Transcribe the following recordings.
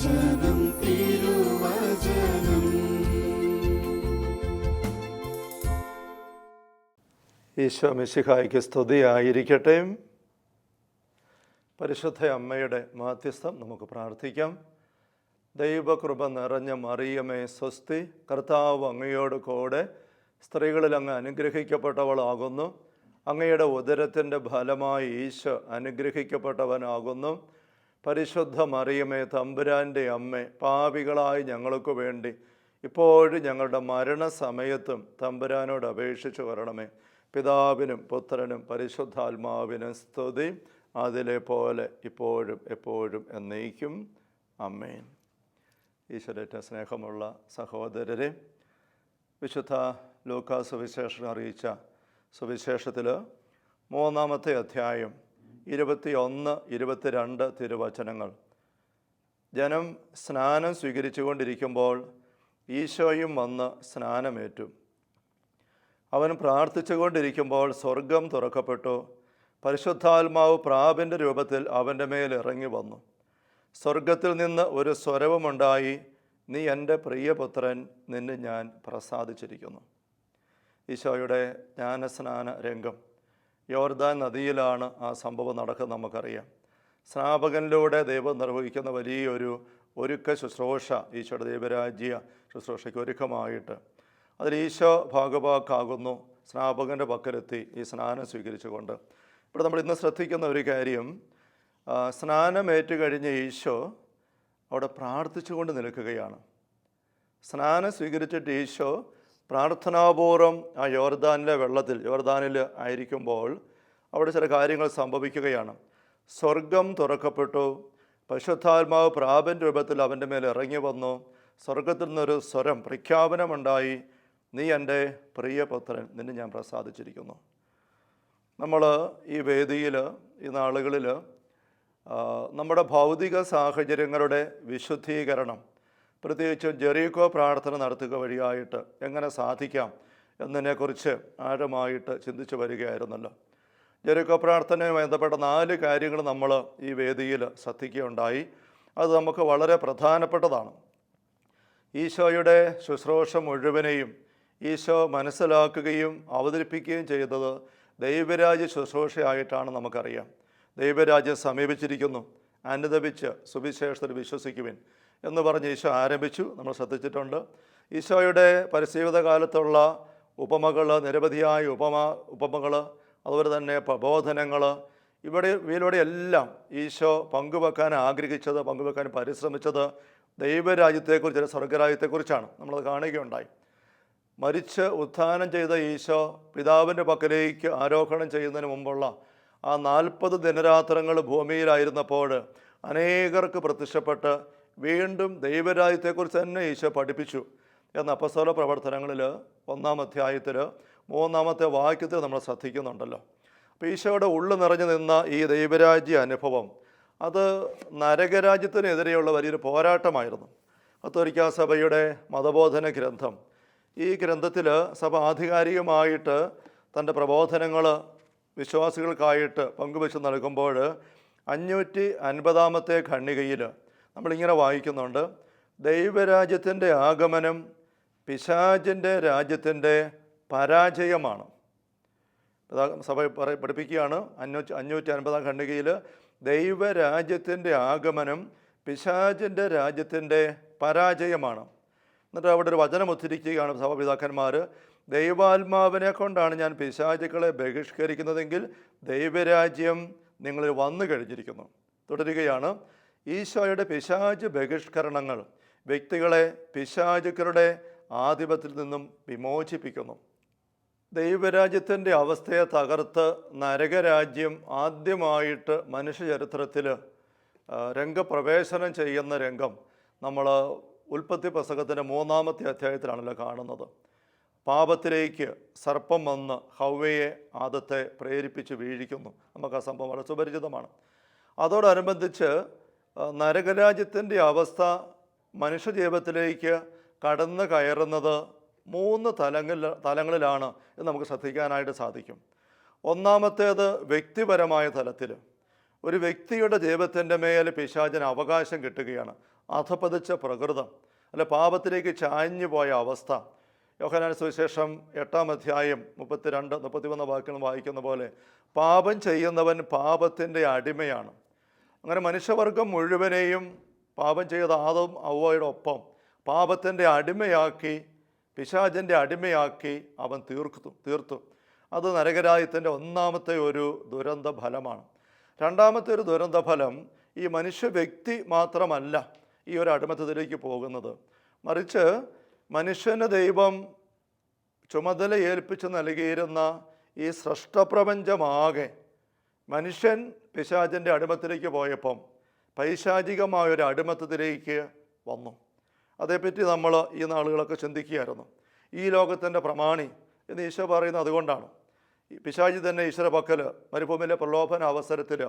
തിരുവചനം. ഈശോ മിശിഹായ്ക്ക് സ്തുതിയായിരിക്കട്ടെ. പരിശുദ്ധ അമ്മയുടെ മാധ്യസ്ഥം നമുക്ക് പ്രാർത്ഥിക്കാം. ദൈവകൃപ നിറഞ്ഞ മറിയമേ സ്വസ്തി കർത്താവ് അങ്ങയോട് കൂടെ സ്ത്രീകളിൽ അങ്ങ് അനുഗ്രഹിക്കപ്പെട്ടവളാകുന്നു. അങ്ങയുടെ ഉദരത്തിന്റെ ഫലമായി ഈശോ അനുഗ്രഹിക്കപ്പെട്ടവനാകുന്നു. പരിശുദ്ധ മറിയമേ തമ്പുരാന്റെ അമ്മ പാപികളായി ഞങ്ങൾക്ക് വേണ്ടി ഇപ്പോഴും ഞങ്ങളുടെ മരണസമയത്തും തമ്പുരാനോട് അപേക്ഷിച്ചു വരണമേ. പിതാവിനും പുത്രനും പരിശുദ്ധാത്മാവിനും സ്തുതി. അതിലെ പോലെ ഇപ്പോഴും എപ്പോഴും എന്നേക്കും. അമ്മേൻ ഈശ്വരറ്റ സ്നേഹമുള്ള സഹോദരരെ വിശുദ്ധ ലൂക്കാ സുവിശേഷം അറിയിച്ച സുവിശേഷത്തിൽ മൂന്നാമത്തെ അധ്യായം ഇരുപത്തി ഒന്ന് ഇരുപത്തിരണ്ട് തിരുവചനങ്ങൾ. ജനം സ്നാനം സ്വീകരിച്ചു കൊണ്ടിരിക്കുമ്പോൾ ഈശോയും വന്ന് സ്നാനമേറ്റു. അവൻ പ്രാർത്ഥിച്ചുകൊണ്ടിരിക്കുമ്പോൾ സ്വർഗം തുറക്കപ്പെട്ടു. പരിശുദ്ധാത്മാവ് പ്രാപിന്റെ രൂപത്തിൽ അവന്റെ മേൽ ഇറങ്ങി വന്നു. സ്വർഗത്തിൽ നിന്ന് ഒരു സ്വരവുമുണ്ടായി നീ എന്റെ പ്രിയപുത്രൻ നിന്നെ ഞാൻ പ്രസാദിച്ചിരിക്കുന്നു. ഈശോയുടെ ജ്ഞാനസ്നാന രംഗം യോർദാൻ നദിയിലാണ് ആ സംഭവം നടക്കുന്നത് നമുക്കറിയാം. സ്നാപകനിലൂടെ ദൈവം നിർവഹിക്കുന്ന വലിയൊരു ഒരുക്ക ശുശ്രൂഷ ഈശോയുടെ ദൈവരാജ്യ ശുശ്രൂഷയ്ക്ക് ഒരുക്കമായിട്ട്. അതിൽ ഈശോ ഭാഗഭാക്കാകുന്നു സ്നാപകന്റെ പക്കലെത്തി ഈ സ്നാനം സ്വീകരിച്ചുകൊണ്ട്. ഇവിടെ നമ്മൾ ഇന്ന് ശ്രദ്ധിക്കുന്ന ഒരു കാര്യം സ്നാനമേറ്റു കഴിഞ്ഞ ഈശോ അവിടെ പ്രാർത്ഥിച്ചുകൊണ്ട് നിൽക്കുകയാണ്. സ്നാനം സ്വീകരിച്ചിട്ട് ഈശോ പ്രാർത്ഥനാപൂർവം ആ യോർദാനിലെ വെള്ളത്തിൽ യോർദാനിൽ ആയിരിക്കുമ്പോൾ അവിടെ ചില കാര്യങ്ങൾ സംഭവിക്കുകയാണ്. സ്വർഗം തുറക്കപ്പെട്ടു. പരിശുദ്ധാത്മാവ് പ്രാപൻ രൂപത്തിൽ അവന്റെ മേൽ ഇറങ്ങി വന്നു. സ്വർഗത്തിൽ നിന്നൊരു സ്വരം പ്രഖ്യാപനമുണ്ടായി. നീ എന്റെ പ്രിയപുത്രൻ നിന്നെ ഞാൻ പ്രസാദിച്ചിരിക്കുന്നു. നമ്മൾ ഈ വേദിയിൽ ഈ നാളുകളിൽ നമ്മുടെ ഭൗതിക സാഹചര്യങ്ങളുടെ വിശുദ്ധീകരണം പ്രത്യേകിച്ചും ജെറീക്കോ പ്രാർത്ഥന നടത്തുക വഴിയായിട്ട് എങ്ങനെ സാധിക്കാം എന്നതിനെക്കുറിച്ച് ആഴമായിട്ട് ചിന്തിച്ചു വരികയായിരുന്നല്ലോ. ജെറീക്കോ പ്രാർത്ഥനയുമായി ബന്ധപ്പെട്ട നാല് കാര്യങ്ങൾ നമ്മൾ ഈ വേദിയിൽ ശ്രദ്ധിക്കുകയുണ്ടായി. അത് നമുക്ക് വളരെ പ്രധാനപ്പെട്ടതാണ്. ഈശോയുടെ ശുശ്രൂഷ മുഴുവനെയും ഈശോ മനസ്സിലാക്കുകയും അവതരിപ്പിക്കുകയും ചെയ്തത് ദൈവരാജ്യ ശുശ്രൂഷയായിട്ടാണ് നമുക്കറിയാം. ദൈവരാജ്യം സമീപിച്ചിരിക്കുന്നു. അനുദപിച്ച് സുവിശേഷത്തിൽ വിശ്വസിക്കുവിൻ. എന്ന് പറഞ്ഞ് ഈശോ ആരംഭിച്ചു. നമ്മൾ ശ്രദ്ധിച്ചിട്ടുണ്ട്. ഈശോയുടെ പരിശീവിത കാലത്തുള്ള ഉപമകൾ നിരവധിയായ ഉപമ ഉപമകൾ അതുപോലെ തന്നെ പ്രബോധനങ്ങൾ ഇവിടെ ഇവയിലൂടെ എല്ലാം ഈശോ പങ്കുവെക്കാൻ ആഗ്രഹിച്ചത് പങ്കുവെക്കാൻ പരിശ്രമിച്ചത് ദൈവരാജ്യത്തെക്കുറിച്ച് സ്വർഗരാജ്യത്തെക്കുറിച്ചാണ് നമ്മളത് കാണുകയുണ്ടായി. മരിച്ച് ഉത്ഥാനം ചെയ്ത ഈശോ പിതാവിന്റെ പക്കലേക്ക് ആരോഹണം ചെയ്യുന്നതിന് മുമ്പുള്ള ആ നാൽപ്പത് ദിനരാത്രങ്ങൾ ഭൂമിയിലായിരുന്നപ്പോൾ അനേകർക്ക് പ്രത്യക്ഷപ്പെട്ട് വീണ്ടും ദൈവരാജ്യത്തെക്കുറിച്ച് തന്നെ ഈശോ പഠിപ്പിച്ചു. എന്ന അപ്പസ്തോല പ്രവർത്തനങ്ങളിൽ ഒന്നാം അധ്യായത്തിൽ മൂന്നാമത്തെ വാക്യത്തിൽ നമ്മൾ ശ്രദ്ധിക്കുന്നുണ്ടല്ലോ. അപ്പോൾ ഈശോയുടെ ഉള്ളു നിറഞ്ഞു നിന്ന ഈ ദൈവരാജ്യ അനുഭവം അത് നരകരാജ്യത്തിനെതിരെയുള്ള വലിയൊരു പോരാട്ടമായിരുന്നു. കത്തോലിക്കാ സഭയുടെ മതബോധന ഗ്രന്ഥം. ഈ ഗ്രന്ഥത്തിൽ സഭ ആധികാരികമായിട്ട് തന്റെ പ്രബോധനങ്ങൾ വിശ്വാസികൾക്കായിട്ട് പങ്കുവെച്ച് നൽകുമ്പോൾ അഞ്ഞൂറ്റി അൻപതാമത്തെ ഖണ്ഡികയിൽ നമ്മളിങ്ങനെ വായിക്കുന്നുണ്ട്. ദൈവരാജ്യത്തിന്റെ ആഗമനം പിശാചിന്റെ രാജ്യത്തിന്റെ പരാജയമാണ്. സഭ പഠിപ്പിക്കുകയാണ്. അഞ്ഞൂറ്റി അഞ്ഞൂറ്റി അൻപതാം ഖണ്ഡികയിൽ ദൈവരാജ്യത്തിന്റെ ആഗമനം പിശാചിന്റെ രാജ്യത്തിന്റെ പരാജയമാണ്. എന്നിട്ട് അവിടെ ഒരു വചനം ഉദ്ധരിക്കുകയാണ് സഭാപിതാക്കന്മാർ. ദൈവാത്മാവിനെ കൊണ്ടാണ് ഞാൻ പിശാചുക്കളെ ബഹിഷ്കരിക്കുന്നതെങ്കിൽ ദൈവരാജ്യം നിങ്ങളിൽ വന്നു കഴിഞ്ഞിരിക്കുന്നു. തുടരുകയാണ്. ഈശോയുടെ പിശാചു ബഹിഷ്കരണങ്ങൾ വ്യക്തികളെ പിശാചുക്കളുടെ ആധിപത്യത്തിൽ നിന്നും വിമോചിപ്പിക്കുന്നു. ദൈവരാജ്യത്തിന്റെ അവസ്ഥയെ തകർത്ത് നരകരാജ്യം ആദ്യമായിട്ട് മനുഷ്യചരിത്രത്തിൽ രംഗപ്രവേശനം ചെയ്യുന്ന രംഗം നമ്മൾ ഉൽപ്പത്തി പുസ്തകത്തിന്റെ മൂന്നാമത്തെ അധ്യായത്തിലാണല്ലോ കാണുന്നത്. പാപത്തിലേക്ക് സർപ്പം വന്ന് ഹൗവയെ ആദത്തെ പ്രേരിപ്പിച്ച് വീഴിക്കുന്നു. നമുക്ക് ആ സംഭവം വളരെ സുപരിചിതമാണ്. അതോടനുബന്ധിച്ച് നരകരാജ്യത്തിന്റെ അവസ്ഥ മനുഷ്യജീവിതത്തിലേക്ക് കടന്നു കയറുന്നത് മൂന്ന് തലങ്ങളിൽ തലങ്ങളിലാണ് എന്ന് നമുക്ക് ശ്രദ്ധിക്കാനായിട്ട് സാധിക്കും. ഒന്നാമത്തേത് വ്യക്തിപരമായ തലത്തിൽ ഒരു വ്യക്തിയുടെ ജീവിതത്തിന്റെ മേൽ പിശാചിന് അവകാശം കിട്ടുകയാണ്. അധപതിച്ച പ്രകൃതം അല്ല പാപത്തിലേക്ക് ചാഞ്ഞു പോയ അവസ്ഥ. യോഹനാൻ സുവിശേഷം എട്ടാം അധ്യായം മുപ്പത്തിരണ്ട് മുപ്പത്തിമൂന്ന് വാക്യങ്ങൾ വായിക്കുന്ന പോലെ പാപം ചെയ്യുന്നവൻ പാപത്തിന്റെ അടിമയാണ്. അങ്ങനെ മനുഷ്യവർഗം മുഴുവനെയും പാപം ചെയ്ത ആദവും അവയുടെ ഒപ്പം പാപത്തിന്റെ അടിമയാക്കി പിശാചിന്റെ അടിമയാക്കി അവൻ തീർത്തു തീർത്തു. അത് നരകരായത്തിന്റെ ഒന്നാമത്തെ ഒരു ദുരന്ത ഫലമാണ് രണ്ടാമത്തെ ഒരു ദുരന്ത ഫലം ഈ മനുഷ്യ വ്യക്തി മാത്രമല്ല ഈ ഒരു അടിമത്തത്തിലേക്ക് പോകുന്നത്. മറിച്ച് മനുഷ്യന് ദൈവം ചുമതല ഏൽപ്പിച്ച് നൽകിയിരുന്ന ഈ സൃഷ്ടപ്രപഞ്ചമാകെ മനുഷ്യൻ പിശാചിന്റെ അടിമത്തിലേക്ക് പോയപ്പം പൈശാചികമായൊരു അടിമത്തത്തിലേക്ക് വന്നു. അതേപ്പറ്റി നമ്മൾ ഈ നാളുകളൊക്കെ ചിന്തിക്കുകയായിരുന്നു. ഈ ലോകത്തിന്റെ പ്രമാണി എന്ന് ഈശോ പറയുന്നത് അതുകൊണ്ടാണ്. പിശാചി തന്നെ ഈശ്വര പക്കൽ മരുഭൂമിയിലെ പ്രലോഭന അവസരത്തിൽ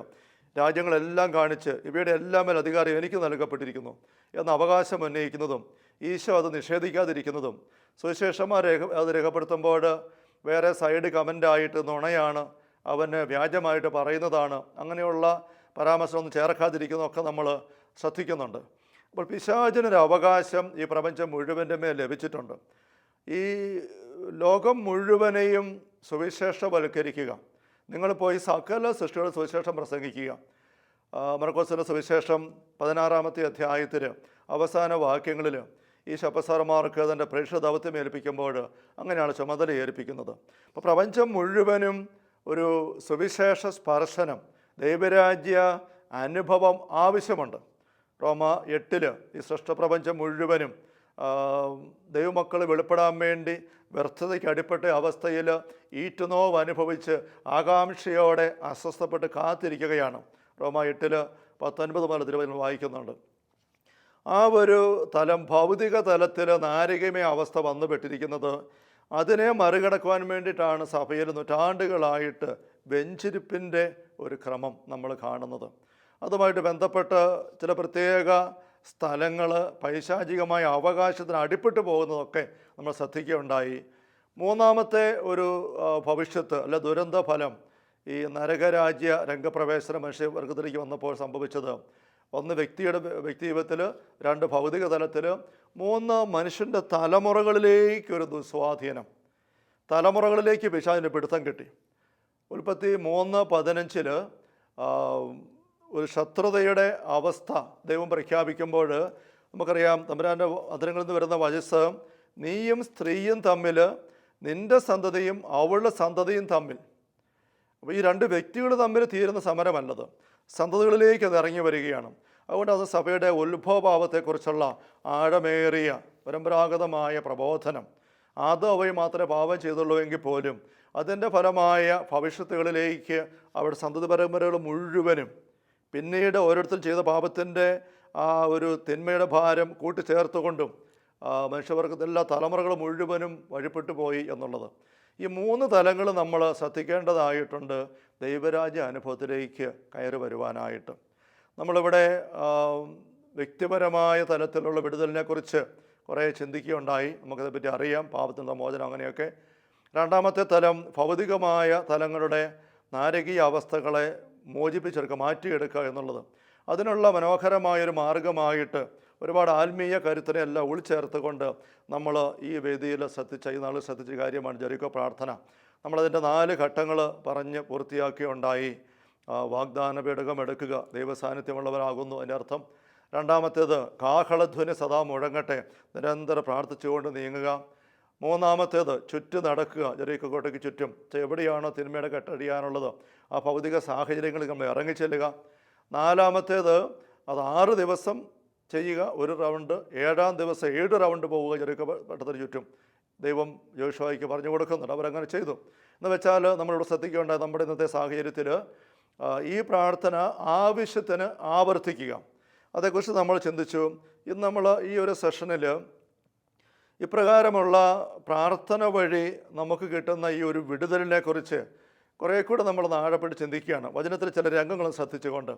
രാജ്യങ്ങളെല്ലാം കാണിച്ച് ഇവയുടെ എല്ലാം മേൽ അധികാരം എനിക്ക് നൽകപ്പെട്ടിരിക്കുന്നു എന്ന അവകാശം ഉന്നയിക്കുന്നതും ഈശോ അത് നിഷേധിക്കാതിരിക്കുന്നതും സുവിശേഷന്മാർ രേഖ അത് രേഖപ്പെടുത്തുമ്പോൾ വേറെ സൈഡ് കമന്റായിട്ട് നുണയാണ് അവന് വ്യാജമായിട്ട് പറയുന്നതാണ്. അങ്ങനെയുള്ള പരാമർശമൊന്നും ചേർക്കാതിരിക്കുന്നതൊക്കെ നമ്മൾ ശ്രദ്ധിക്കുന്നുണ്ട്. അപ്പോൾ പിശാചിനൊരു അവകാശം ഈ പ്രപഞ്ചം മുഴുവന്റെ മേൽ ലഭിച്ചിട്ടുണ്ട്. ഈ ലോകം മുഴുവനെയും സുവിശേഷവൽക്കരിക്കുക. നിങ്ങൾ പോയി സകല സൃഷ്ടികളുടെ സുവിശേഷം പ്രസംഗിക്കുക. മർക്കോസിന്റെ സുവിശേഷം പതിനാറാമത്തെ അധ്യായത്തിൽ അവസാന വാക്യങ്ങളിൽ ഈ ശപ്പസാർമാർക്ക് തന്റെ പ്രേക്ഷക ദൗത്യം ഏൽപ്പിക്കുമ്പോൾ അങ്ങനെയാണ് ചുമതല ഏൽപ്പിക്കുന്നത് അപ്പോൾ പ്രപഞ്ചം മുഴുവനും ഒരു സുവിശേഷ സ്പർശനം ദൈവരാജ്യ അനുഭവം ആവശ്യമുണ്ട്. റോമ എട്ടിൽ ഈ സൃഷ്ടപ്രപഞ്ചം മുഴുവനും ദൈവമക്കൾ വെളിപ്പെടാൻ വേണ്ടി വ്യർത്ഥതയ്ക്ക് അടിപ്പെട്ട അവസ്ഥയിൽ ഈറ്റുനോവ് അനുഭവിച്ച് ആകാംക്ഷയോടെ അസ്വസ്ഥപ്പെട്ട് കാത്തിരിക്കുകയാണ്. റോമ എട്ടിൽ പത്തൊൻപത് മുതൽ തിരുവചനം വായിക്കുന്നുണ്ട്. ആ ഒരു തലം ഭൗതിക തലത്തിൽ നാരികമയ അവസ്ഥ വന്നുപെട്ടിരിക്കുന്നത് അതിനെ മറികടക്കുവാൻ വേണ്ടിയിട്ടാണ് സഭയിൽ നൂറ്റാണ്ടുകളായിട്ട് വെഞ്ചിരിപ്പിന്റെ ഒരു ക്രമം നമ്മൾ കാണുന്നത്. അതുമായിട്ട് ബന്ധപ്പെട്ട് ചില പ്രത്യേക സ്ഥലങ്ങൾ പൈശാചികമായ അവകാശത്തിന് അടിപ്പെട്ടു പോകുന്നതൊക്കെ നമ്മൾ ശ്രദ്ധിക്കുകയുണ്ടായി. മൂന്നാമത്തെ ഒരു ഭവിഷ്യത്ത് അല്ല ദുരന്ത ഫലം ഈ നരകരാജ്യ രംഗപ്രവേശന മനുഷ്യവർഗത്തിലേക്ക് വന്നപ്പോൾ സംഭവിച്ചത് ഒന്ന് വ്യക്തിയുടെ വ്യക്തി ജീവിതത്തിൽ രണ്ട് ഭൗതിക തലത്തിൽ മൂന്ന് മനുഷ്യന്റെ തലമുറകളിലേക്കൊരു ദുസ്വാധീനം. തലമുറകളിലേക്ക് പിശാചിന്റെ പിടുത്തം കിട്ടി. ഉൽപ്പത്തി മൂന്ന് പതിനഞ്ചിൽ ഒരു ശത്രുതയുടെ അവസ്ഥ ദൈവം പ്രഖ്യാപിക്കുമ്പോൾ നമുക്കറിയാം തമ്പുരാന്റെ അതിരങ്ങളിൽ നിന്ന് വരുന്ന വയസ്സ് നീയും സ്ത്രീയും തമ്മിൽ നിന്റെ സന്തതിയും അവളുടെ സന്തതിയും തമ്മിൽ. അപ്പോൾ ഈ രണ്ട് വ്യക്തികൾ തമ്മിൽ തീരുന്ന സമരമല്ലത്. സന്തതികളിലേക്ക് അത് ഇറങ്ങി വരികയാണ്. അതുകൊണ്ട് അത് സഭയുടെ ഉത്ഭവഭാവത്തെക്കുറിച്ചുള്ള ആഴമേറിയ പരമ്പരാഗതമായ പ്രബോധനം. അത് അവയെ മാത്രമേ പാപം ചെയ്തുള്ളൂ എങ്കിൽ പോലും അതിന്റെ ഫലമായ ഭവിഷ്യത്തുകളിലേക്ക് അവിടെ സന്തതി പരമ്പരകൾ മുഴുവനും പിന്നീട് ഓരോരുത്തർ ചെയ്ത പാപത്തിന്റെ ആ ഒരു തിന്മയുടെ ഭാരം കൂട്ടിച്ചേർത്തുകൊണ്ടും ആ, മനുഷ്യവർഗത്തെ എല്ലാ തലമുറകൾ മുഴുവനും വഴിപ്പെട്ടു പോയി എന്നുള്ളത്. ഈ മൂന്ന് തലങ്ങൾ നമ്മൾ ശ്രദ്ധിക്കേണ്ടതായിട്ടുണ്ട് ദൈവരാജ്യ അനുഭവത്തിലേക്ക് കയറി വരുവാനായിട്ട്. നമ്മളിവിടെ വ്യക്തിപരമായ തലത്തിലുള്ള വിടുതലിനെക്കുറിച്ച് കുറേ ചിന്തിക്കുകയുണ്ടായി. നമുക്കതേപ്പറ്റി അറിയാം പാപത്തിന്റെ മോചനം അങ്ങനെയൊക്കെ. രണ്ടാമത്തെ തലം ഭൗതികമായ തലങ്ങളുടെ നാരകീയ അവസ്ഥകളെ മോചിപ്പിച്ചെടുക്കുക മാറ്റിയെടുക്കുക എന്നുള്ളത്. അതിനുള്ള മനോഹരമായൊരു മാർഗമായിട്ട് ഒരുപാട് ആത്മീയ കരുത്തിനെ എല്ലാം ഉൾച്ചേർത്തുകൊണ്ട് നമ്മൾ ഈ വേദിയിൽ ശ്രദ്ധിച്ച ഈ നാളിൽ ശ്രദ്ധിച്ച കാര്യമാണ് ജെറിക്കോ പ്രാർത്ഥന. നമ്മളതിന്റെ നാല് ഘട്ടങ്ങൾ പറഞ്ഞ് പൂർത്തിയാക്കിയുണ്ടായി. വാഗ്ദാന പേടകം എടുക്കുക ദൈവസാന്നിധ്യമുള്ളവരാകുന്നു അതിന്റെ അർത്ഥം. രണ്ടാമത്തേത് കാഹളധ്വനി സദാ മുഴങ്ങട്ടെ നിരന്തരം പ്രാർത്ഥിച്ചുകൊണ്ട് നീങ്ങുക. മൂന്നാമത്തേത് ചുറ്റും നടക്കുക ജെറീക്കോട്ടയ്ക്ക് ചുറ്റും. ചെ- എവിടെയാണോ തിന്മയുടെ കെട്ടടിയാനുള്ളത് ആ ഭൗതിക സാഹചര്യങ്ങളിൽ നമ്മൾ ഇറങ്ങിച്ചെല്ലുക. നാലാമത്തേത് അത് ആറ് ദിവസം ചെയ്യുക. ഒരു റൗണ്ട് ഏഴാം ദിവസം ഏഴ് റൗണ്ട് പോവുക ചെറുക്ക പട്ടത്തിന് ചുറ്റും. ദൈവം ജോഷുവായിക്ക് പറഞ്ഞു കൊടുക്കുന്നുണ്ട്. അവരങ്ങനെ ചെയ്തു. എന്ന് വെച്ചാൽ നമ്മളിവിടെ ശ്രദ്ധിക്കേണ്ട നമ്മുടെ ഇന്നത്തെ സാഹചര്യത്തിൽ ഈ പ്രാർത്ഥന ആവശ്യത്തിന് ആവർത്തിക്കുക. അതേക്കുറിച്ച് നമ്മൾ ചിന്തിച്ചു. ഇന്ന് നമ്മൾ ഈ ഒരു സെഷനിൽ ഇപ്രകാരമുള്ള പ്രാർത്ഥന വഴി നമുക്ക് കിട്ടുന്ന ഈ ഒരു വിടുതലിനെക്കുറിച്ച് കുറേ കൂടെ നമ്മൾ നാഴപ്പെട്ട് ചിന്തിക്കുകയാണ്. വചനത്തിൽ ചില രംഗങ്ങളും ശ്രദ്ധിച്ചുകൊണ്ട്.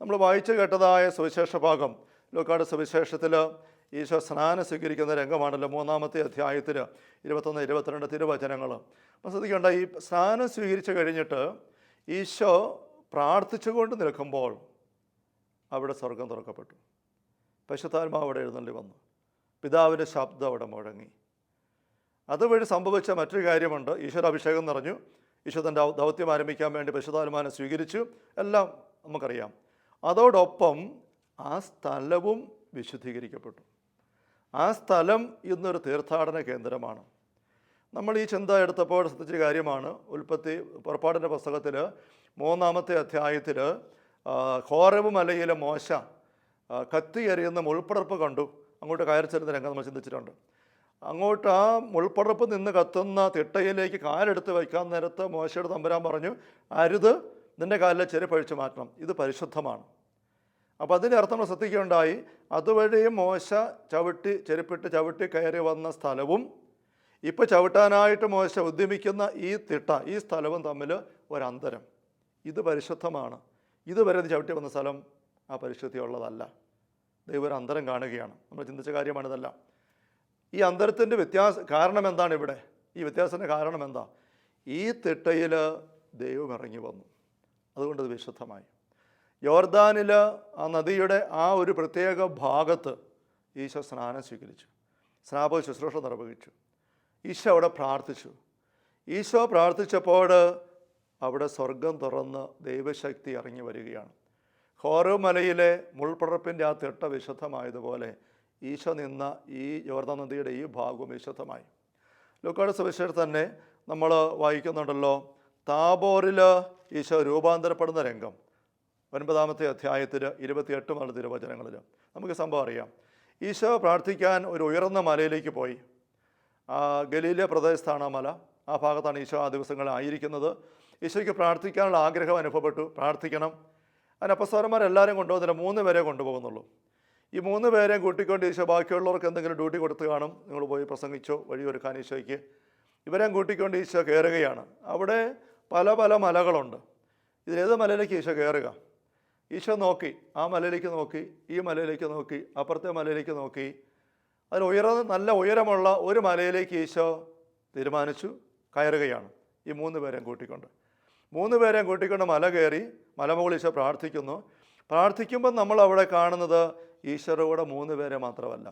നമ്മൾ വായിച്ചു കേട്ടതായ സുവിശേഷ ഭാഗം ലോക്കാട് സുവിശേഷത്തിൽ ഈശോ സ്നാനം സ്വീകരിക്കുന്ന രംഗമാണല്ലോ മൂന്നാമത്തെ അധ്യായത്തിൽ ഇരുപത്തൊന്ന് ഇരുപത്തിരണ്ട് തിരുവചനങ്ങൾ അപ്പം ശ്രദ്ധിക്കേണ്ട ഈ സ്നാനം സ്വീകരിച്ചു കഴിഞ്ഞിട്ട് ഈശോ പ്രാർത്ഥിച്ചുകൊണ്ട് നിൽക്കുമ്പോൾ അവിടെ സ്വർഗം തുറക്കപ്പെട്ടു. പശുത്താത്മാവ് അവിടെ എഴുന്നള്ളി വന്നു. പിതാവിന്റെ ശബ്ദം അവിടെ മുഴങ്ങി. അതുവഴി സംഭവിച്ച മറ്റൊരു കാര്യമുണ്ട്. ഈശ്വര അഭിഷേകം നിറഞ്ഞു. ഈശോ തന്റെ ദൗത്യം ആരംഭിക്കാൻ വേണ്ടി പശുതാത്മാവിനെ സ്വീകരിച്ചു. എല്ലാം നമുക്കറിയാം. അതോടൊപ്പം ആ സ്ഥലവും വിശുദ്ധീകരിക്കപ്പെട്ടു. ആ സ്ഥലം ഇന്നൊരു തീർത്ഥാടന കേന്ദ്രമാണ്. നമ്മൾ ഈ ചിന്ത എടുത്തപ്പോൾ ശ്രദ്ധിച്ച കാര്യമാണ്. ഉൽപ്പത്തി പുറപ്പാടിന്റെ പുസ്തകത്തിൽ മൂന്നാമത്തെ അധ്യായത്തിൽ ഹോറവ് മലയിലെ മോശ കത്തി എറിയുന്ന മുൾപ്പടർപ്പ് കണ്ടു. അങ്ങോട്ട് കയറി ചെല്ലുന്ന രംഗം നമ്മൾ ചിന്തിച്ചിട്ടുണ്ട്. അങ്ങോട്ട് ആ മുൾപ്പടർപ്പ് നിന്ന് കത്തുന്ന തിട്ടയിലേക്ക് കാലെടുത്ത് വയ്ക്കാൻ നേരത്ത് മോശയുടെ തമ്പുരാൻ പറഞ്ഞു അരുത് നിന്റെ കാലിലെ ചെരുപ്പഴിച്ച് മാറ്റണം. ഇത് പരിശുദ്ധമാണ്. അപ്പോൾ അതിന്റെ അർത്ഥം നമ്മൾ ശ്രദ്ധിക്കുകയുണ്ടായി അതുവഴി മോശ ചവിട്ടി ചെരുപ്പിട്ട് ചവിട്ടി കയറി വന്ന സ്ഥലവും ഇപ്പോൾ ചവിട്ടാനായിട്ട് മോശ ഉദ്യമിക്കുന്ന ഈ തിട്ട ഈ സ്ഥലവും തമ്മിൽ ഒരന്തരം. ഇത് പരിശുദ്ധമാണ്. ഇതുവരെ ഇത് ചവിട്ടി വന്ന സ്ഥലം ആ പരിശുദ്ധിയുള്ളതല്ല ദൈവം ഒരു അന്തരം കാണുകയാണ്. നമ്മൾ ചിന്തിച്ച കാര്യമാണിതെല്ലാം ഈ അന്തരത്തിന്റെ വ്യത്യാസ കാരണം എന്താണ് ഇവിടെ? ഈ വ്യത്യാസത്തിന്റെ കാരണം എന്താ? ഈ തിട്ടയിൽ ദൈവം ഇറങ്ങി വന്നു. അതുകൊണ്ടത് വിശുദ്ധമായി. യോർദാനിൽ ആ നദിയുടെ ആ ഒരു പ്രത്യേക ഭാഗത്ത് ഈശോ സ്നാനം സ്വീകരിച്ചു. സ്നാപക ശുശ്രൂഷ നിർവഹിച്ചു. ഈശോ അവിടെ പ്രാർത്ഥിച്ചു. ഈശോ പ്രാർത്ഥിച്ചപ്പോൾ അവിടെ സ്വർഗം തുറന്ന് ദൈവശക്തി ഇറങ്ങി വരികയാണ്. ഹോറോ മലയിലെ മുൾപ്പടർപ്പിന്റെ ആ തിട്ട വിശുദ്ധമായതുപോലെ ഈശോ നിന്ന ഈ യോർദ നദിയുടെ ഈ ഭാഗവും വിശുദ്ധമായി. ലുക്കാട് സുവിശേഷം തന്നെ നമ്മൾ വായിക്കുന്നുണ്ടല്ലോ താബോറിൽ ഈശോ രൂപാന്തരപ്പെടുന്ന രംഗം. ഒൻപതാമത്തെ അധ്യായത്തിൽ ഇരുപത്തിയെട്ടുമാണ് തിരുവചനങ്ങളിൽ. നമുക്ക് സംഭവം അറിയാം. ഈശോ പ്രാർത്ഥിക്കാൻ ഒരു ഉയർന്ന മലയിലേക്ക് പോയി. ആ ഗലീല പ്രദേശത്താണ് ആ മല. ആ ഭാഗത്താണ് ഈശോ ആ ദിവസങ്ങളിൽ ആയിരിക്കുന്നത്. ഈശോയ്ക്ക് പ്രാർത്ഥിക്കാനുള്ള ആഗ്രഹം അനുഭവപ്പെട്ടു. പ്രാർത്ഥിക്കണം. അതിന് അപ്പസ്വരന്മാരെല്ലാവരും കൊണ്ടുപോകുന്നില്ല മൂന്ന് പേരെ കൊണ്ടുപോകുന്നുള്ളൂ. ഈ മൂന്ന് പേരെയും കൂട്ടിക്കൊണ്ട് ഈശോ ബാക്കിയുള്ളവർക്ക് എന്തെങ്കിലും ഡ്യൂട്ടി കൊടുത്ത് കാണും. നിങ്ങൾ പോയി പ്രസംഗിച്ചോ വഴിയൊരുക്കാൻ ഈശോയ്ക്ക്. ഇവരെയും കൂട്ടിക്കൊണ്ട് ഈശോ കയറുകയാണ്. അവിടെ പല പല മലകളുണ്ട്. ഇതിലേത് മലയിലേക്ക് ഈശോ കയറുക? ഈശോ നോക്കി ആ മലയിലേക്ക് നോക്കി ഈ മലയിലേക്ക് നോക്കി അപ്പുറത്തെ മലയിലേക്ക് നോക്കി. അതിൽ ഉയർന്ന നല്ല ഉയരമുള്ള ഒരു മലയിലേക്ക് ഈശോ തീരുമാനിച്ചു കയറുകയാണ്. ഈ മൂന്ന് പേരെയും കൂട്ടിക്കൊണ്ട്. മൂന്ന് പേരെയും കൂട്ടിക്കൊണ്ട് മല കയറി മലമുകളിൽ ഈശോ പ്രാർത്ഥിക്കുന്നു. പ്രാർത്ഥിക്കുമ്പോൾ നമ്മൾ അവിടെ കാണുന്നത് ഈശ്വരയുടെ മൂന്ന് പേരെ മാത്രമല്ല.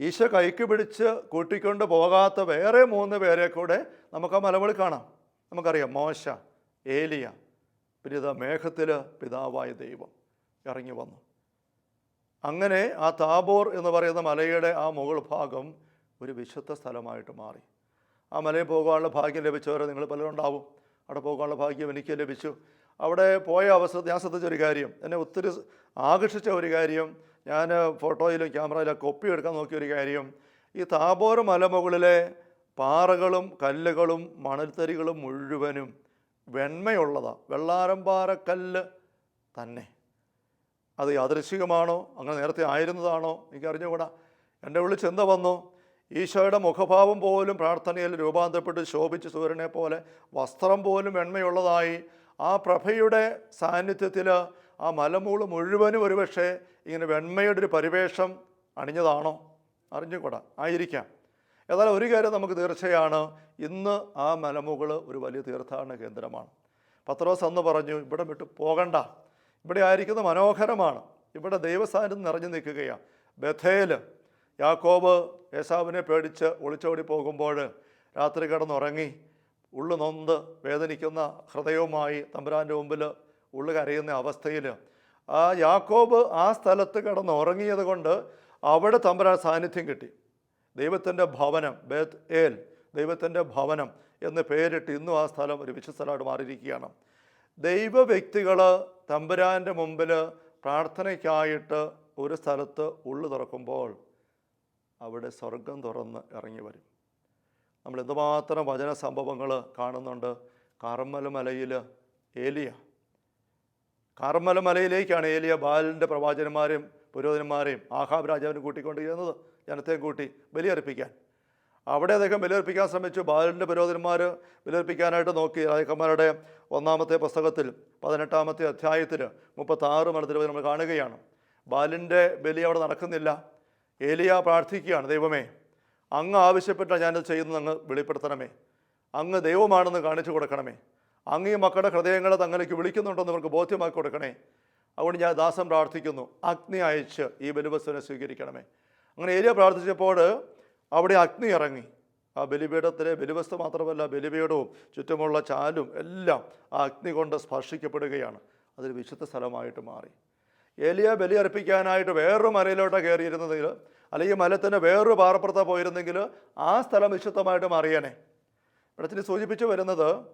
ഈശോ കൈക്ക് പിടിച്ച് കൂട്ടിക്കൊണ്ട് പോകാത്ത വേറെ മൂന്ന് പേരെ കൂടെ നമുക്ക് ആ മലമുകളിൽ കാണാം. നമുക്കറിയാം മോശ ഏലിയ പിന്നെ ഇതാ മേഘത്തിൽ പിതാവായ ദൈവം ഇറങ്ങി വന്നു. അങ്ങനെ ആ താബോർ എന്ന് പറയുന്ന മലയുടെ ആ മുകൾ ഭാഗം ഒരു വിശുദ്ധ സ്ഥലമായിട്ട് മാറി. ആ മലയിൽ പോകാനുള്ള ഭാഗ്യം ലഭിച്ചവരെ നിങ്ങൾ പലരുണ്ടാവും അവിടെ പോകാനുള്ള ഭാഗ്യം എനിക്ക് ലഭിച്ചു. അവിടെ പോയ അവസരം ഞാൻ ശ്രദ്ധിച്ച ഒരു കാര്യം എന്നെ ഒത്തിരി ആകർഷിച്ച ഒരു കാര്യം ഞാൻ ഫോട്ടോയിലും ക്യാമറയിലും കോപ്പി എടുക്കാൻ നോക്കിയ ഒരു കാര്യം ഈ താബോർ മലമുകളിലെ പാറകളും കല്ലുകളും മണൽത്തരികളും മുഴുവനും വെണ്മയുള്ളതാണ് വെള്ളാരമ്പാറക്കല്ല് തന്നെ. അത് യാദൃശികമാണോ അങ്ങനെ നേരത്തെ ആയിരുന്നതാണോ? എനിക്ക് അറിഞ്ഞുകൂടാ എന്റെ ഉള്ളിൽ ചിന്ത വന്നു. ഈശോയുടെ മുഖഭാവം പോലും പ്രാർത്ഥനയിൽ രൂപാന്തരപ്പെട്ട് ശോഭിച്ച് സൂര്യനെ പോലെ വസ്ത്രം പോലും വെണ്മയുള്ളതായി. ആ പ്രഭയുടെ സാന്നിധ്യത്തിൽ ആ മലമൂൾ മുഴുവനും ഒരുപക്ഷെ ഇങ്ങനെ വെണ്മയുടെ ഒരു പരിവേഷം അണിഞ്ഞതാണോ? അറിഞ്ഞുകൂടാ. ആയിരിക്കാം. എന്നാൽ ഒരു കാര്യം നമുക്ക് തീർച്ചയാണ്. ഇന്ന് ആ മലമുകൾ ഒരു വലിയ തീർത്ഥാടന കേന്ദ്രമാണ്. പത്രോസ് അന്ന് പറഞ്ഞു ഇവിടെ വിട്ട് പോകണ്ട. ഇവിടെ ആയിരിക്കുന്നത് മനോഹരമാണ്. ഇവിടെ ദൈവസാന്നിധ്യം നിറഞ്ഞു നിൽക്കുകയാണ് ബഥേൽ. യാക്കോബ് യേശാവിനെ പേടിച്ച് ഒളിച്ചോടി പോകുമ്പോൾ രാത്രി കിടന്നുറങ്ങി ഉള്ളു നൊന്ത് വേദനിക്കുന്ന ഹൃദയവുമായി തമ്പുരാന്റെ മുമ്പിൽ ഉള്ളു കരയുന്ന അവസ്ഥയിൽ ആ യാക്കോബ് ആ സ്ഥലത്ത് കിടന്നുറങ്ങിയത് കൊണ്ട് അവിടെ തമ്പുരാൻ സാന്നിധ്യം കിട്ടി. ദൈവത്തിന്റെ ഭവനം ബേത്ത് ഏൽ ദൈവത്തിന്റെ ഭവനം എന്ന് പേരിട്ട് ഇന്നും ആ സ്ഥലം ഒരു വിശ്വസ്ഥലമായിട്ട് മാറിയിരിക്കുകയാണ്. ദൈവ വ്യക്തികൾ തമ്പുരാന്റെ മുമ്പിൽ പ്രാർത്ഥനയ്ക്കായിട്ട് ഒരു സ്ഥലത്ത് ഉള്ളു തുറക്കുമ്പോൾ അവിടെ സ്വർഗം തുറന്ന് ഇറങ്ങി വരും. നമ്മൾ എന്തുമാത്രം വചന സംഭവങ്ങൾ കാണുന്നുണ്ട്. കാർമല മലയിൽ ഏലിയ. കാർമല മലയിലേക്കാണ് ഏലിയ ബാലിന്റെ പ്രവാചകന്മാരെയും പുരോഹിതന്മാരെയും ആഹാബ് രാജാവിനെ കൂട്ടിക്കൊണ്ട് ജനത്തെയും കൂട്ടി ബലിയർപ്പിക്കാൻ. അവിടെ അദ്ദേഹം ബലിയർപ്പിക്കാൻ ശ്രമിച്ചു. ബാലിന്റെ പുരോഹിതന്മാർ ബലിയർപ്പിക്കാനായിട്ട് നോക്കി. രാജക്കന്മാരുടെ ഒന്നാമത്തെ പുസ്തകത്തിൽ പതിനെട്ടാമത്തെ അധ്യായത്തിൽ മുപ്പത്താറ് മണത്തിൽ നമ്മൾ കാണുകയാണ്. ബാലിന്റെ ബലി അവിടെ നടക്കുന്നില്ല. ഏലിയ പ്രാർത്ഥിക്കുകയാണ് ദൈവമേ അങ്ങ് ആവശ്യപ്പെട്ട ഞാനത് ചെയ്യുന്നത് അങ്ങ് വെളിപ്പെടുത്തണമേ. അങ്ങ് ദൈവമാണെന്ന് കാണിച്ചു കൊടുക്കണമേ. അങ്ങ് ഈ മക്കളുടെ ഹൃദയങ്ങളെ തങ്ങളിലേക്ക് വിളിക്കുന്നുണ്ടെന്ന് അവർക്ക് ബോധ്യമാക്കി കൊടുക്കണേ. അതുകൊണ്ട് ഞാൻ ദാസം പ്രാർത്ഥിക്കുന്നു. അഗ്നി അയച്ച് ഈ ബലിവസ്തുവിനെ സ്വീകരിക്കണമേ. അങ്ങനെ ഏലിയ പ്രാർത്ഥിച്ചപ്പോൾ അവിടെ അഗ്നി ഇറങ്ങി. ആ ബലിപീഠത്തിലെ ബലിവസ്തു മാത്രമല്ല ബലിപീഠവും ചുറ്റുമുള്ള ചാലും എല്ലാം ആ അഗ്നി കൊണ്ട് സ്പർശിക്കപ്പെടുകയാണ്. അതൊരു വിശുദ്ധ സ്ഥലമായിട്ട് മാറി. ഏലിയ ബലി അർപ്പിക്കാനായിട്ട് വേറൊരു മലയിലോട്ട് കയറിയിരുന്നെങ്കിൽ അല്ലെങ്കിൽ മലത്തിന് വേറൊരു പാറപ്പുറത്ത് പോയിരുന്നെങ്കിൽ ആ സ്ഥലം വിശുദ്ധമായിട്ട് മാറിയേനെ. ഇവിടത്തിന് സൂചിപ്പിച്ചു വരുന്നത്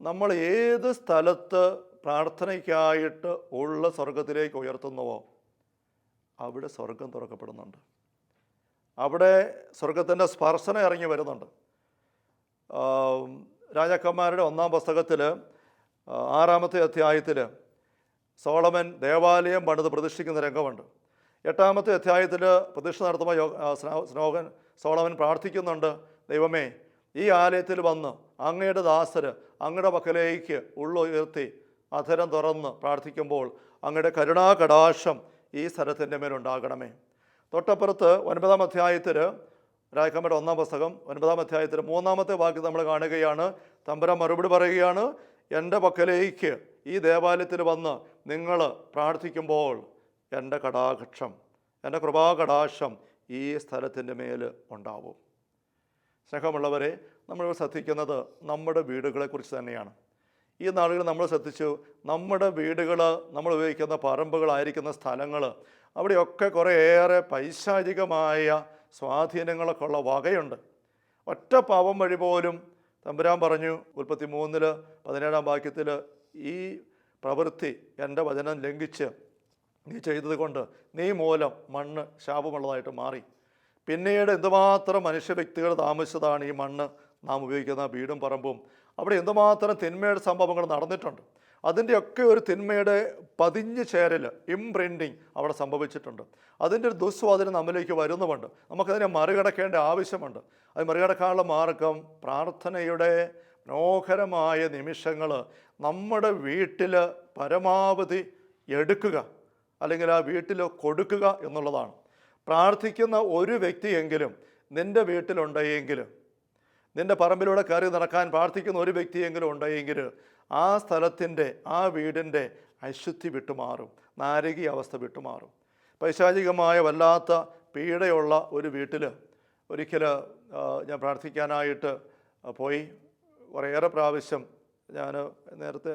നമ്മൾ ഏത് സ്ഥലത്ത് പ്രാർത്ഥനയ്ക്കായിട്ട് ഉള്ള സ്വർഗത്തിലേക്ക് ഉയർത്തുന്നുവോ അവിടെ സ്വർഗം തുറക്കപ്പെടുന്നുണ്ട്. അവിടെ സ്വർഗത്തിന്റെ സ്പർശനം ഇറങ്ങി വരുന്നുണ്ട്. രാജാക്കന്മാരുടെ ഒന്നാം പുസ്തകത്തിൽ ആറാമത്തെ അധ്യായത്തിൽ സോളമൻ ദേവാലയം പണിത് പ്രതിഷ്ഠിക്കുന്ന രംഗമുണ്ട്. എട്ടാമത്തെ അധ്യായത്തിൽ പ്രതിഷ്ഠ നടത്തുമ്പോൾ യോ സ്നോഹൻ സോളമൻ പ്രാർത്ഥിക്കുന്നുണ്ട് ദൈവമേ ഈ ആലയത്തിൽ വന്ന് അങ്ങയുടെ ദാസര് അങ്ങയുടെ പക്കലേക്ക് ഉള്ളുയർത്തി അധരം തുറന്ന് പ്രാർത്ഥിക്കുമ്പോൾ അങ്ങയുടെ കരുണാകടാശം ഈ സ്ഥലത്തിന്റെ മേലുണ്ടാകണമേ. തൊട്ടപ്പുറത്ത് ഒൻപതാം അധ്യായത്തിൽ രാജക്കമ്മയുടെ ഒന്നാം പുസ്തകം ഒൻപതാം അധ്യായത്തിൽ മൂന്നാമത്തെ വാക്യം നമ്മൾ കാണുകയാണ്. തമ്പുരാൻ മറുപടി പറയുകയാണ് എന്റെ പക്കലേക്ക് ഈ ദേവാലയത്തിൽ വന്ന് നിങ്ങൾ പ്രാർത്ഥിക്കുമ്പോൾ എന്റെ കടാക്ഷം എന്റെ കൃപാകടാശം ഈ സ്ഥലത്തിന്റെ മേൽ ഉണ്ടാവും. സ്നേഹമുള്ളവരെ നമ്മൾ ശ്രദ്ധിക്കുന്നത് നമ്മുടെ വീടുകളെക്കുറിച്ച് തന്നെയാണ്. ഈ നാളുകൾ നമ്മൾ ശ്രദ്ധിച്ചു. നമ്മുടെ വീടുകൾ നമ്മൾ ഉപയോഗിക്കുന്ന പറമ്പുകളായിരിക്കുന്ന സ്ഥലങ്ങൾ അവിടെയൊക്കെ കുറേയേറെ പൈശാചികമായ സ്വാധീനങ്ങളൊക്കെ ഉള്ള വകയുണ്ട്. ഒറ്റ പാവം വഴി പോലും തമ്പുരാൻ പറഞ്ഞു മുപ്പത്തി മൂന്നിൽ പതിനേഴാം വാക്യത്തിൽ ഈ പ്രവൃത്തി എന്റെ വചനം ലംഘിച്ച് നീ ചെയ്തത് കൊണ്ട് നീ മൂലം മണ്ണ് ശാപമുള്ളതായിട്ട് മാറി. പിന്നീട് എന്തുമാത്രം മനുഷ്യ വ്യക്തികൾ താമസിച്ചതാണ് ഈ മണ്ണ് നാം ഉപയോഗിക്കുന്ന വീടും പറമ്പും. അവിടെ എന്തുമാത്രം തിന്മയുടെ സംഭവങ്ങൾ നടന്നിട്ടുണ്ട്. അതിന്റെയൊക്കെ ഒരു തിന്മയുടെ പതിഞ്ഞു ചേരൽ ഇംപ്രിന്റിങ് അവിടെ സംഭവിച്ചിട്ടുണ്ട്. അതിന്റെ ഒരു ദുസ്വാധീനം നമ്മിലേക്ക് വരുന്നുമുണ്ട്. നമുക്കതിനെ മറികടക്കേണ്ട ആവശ്യമുണ്ട്. അത് മറികടക്കാനുള്ള മാർഗം പ്രാർത്ഥനയുടെ മനോഹരമായ നിമിഷങ്ങൾ നമ്മുടെ വീട്ടിൽ പരമാവധി എടുക്കുക അല്ലെങ്കിൽ ആ വീട്ടിൽ കൊടുക്കുക എന്നുള്ളതാണ്. പ്രാർത്ഥിക്കുന്ന ഒരു വ്യക്തിയെങ്കിലും നിന്റെ വീട്ടിലുണ്ടെങ്കിൽ നിന്റെ പറമ്പിലൂടെ കയറി നടക്കാൻ പ്രാർത്ഥിക്കുന്ന ഒരു വ്യക്തിയെങ്കിലും ഉണ്ടെങ്കിൽ ആ സ്ഥലത്തിന്റെ ആ വീടിന്റെ അശുദ്ധി വിട്ടുമാറും നാരകീയ അവസ്ഥ വിട്ടുമാറും. പൈശാചികമായ വല്ലാത്ത പീഡയുള്ള ഒരു വീട്ടിൽ ഒരിക്കൽ ഞാൻ പ്രാർത്ഥിക്കാനായിട്ട് പോയി. കുറേയേറെ പ്രാവശ്യം ഞാൻ നേരത്തെ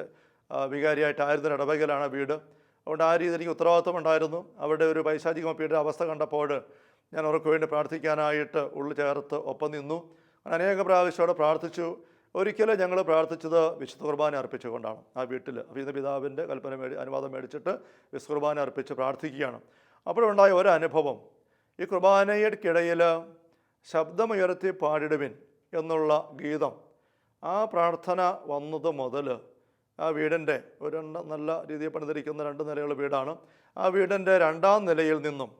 വികാരിയായിട്ടായിരുന്ന ഇടവകയിലാണ് വീട്. അതുകൊണ്ട് ആ രീതിയിൽ എനിക്ക് ഉത്തരവാദിത്വം ഉണ്ടായിരുന്നു അവിടെ ഒരു പൈശാചിക പീഡ അവസ്ഥ കണ്ടപ്പോൾ ഞാൻ അവർക്ക് വേണ്ടി പ്രാർത്ഥിക്കാനായിട്ട് ഉള്ളു ചേർത്ത് ഒപ്പം നിന്നു. അനേക പ്രാവശ്യം അവിടെ പ്രാർത്ഥിച്ചു. ഒരിക്കലും ഞങ്ങൾ പ്രാർത്ഥിച്ചത് വിശുദ്ധ കുർബാന അർപ്പിച്ചുകൊണ്ടാണ്. ആ വീട്ടിൽ അഭിന്ന പിതാവിന്റെ കൽപ്പന മേടി അനുവാദം മേടിച്ചിട്ട് വിശുദ്ധ കുർബാന അർപ്പിച്ച് പ്രാർത്ഥിക്കുകയാണ്. അപ്പോഴുണ്ടായ ഒരനുഭവം ഈ കുർബാനയ്ക്കിടയിൽ ശബ്ദമുയർത്തി പാടിടുവിൻ എന്നുള്ള ഗീതം. ആ പ്രാർത്ഥന വന്നത് മുതൽ ആ വീടിന്റെ ഒരു നല്ല രീതിയിൽ പണിതിരിക്കുന്ന രണ്ട് നിലയുള്ള വീടാണ്. ആ വീടിന്റെ രണ്ടാം നിലയിൽ നിന്നും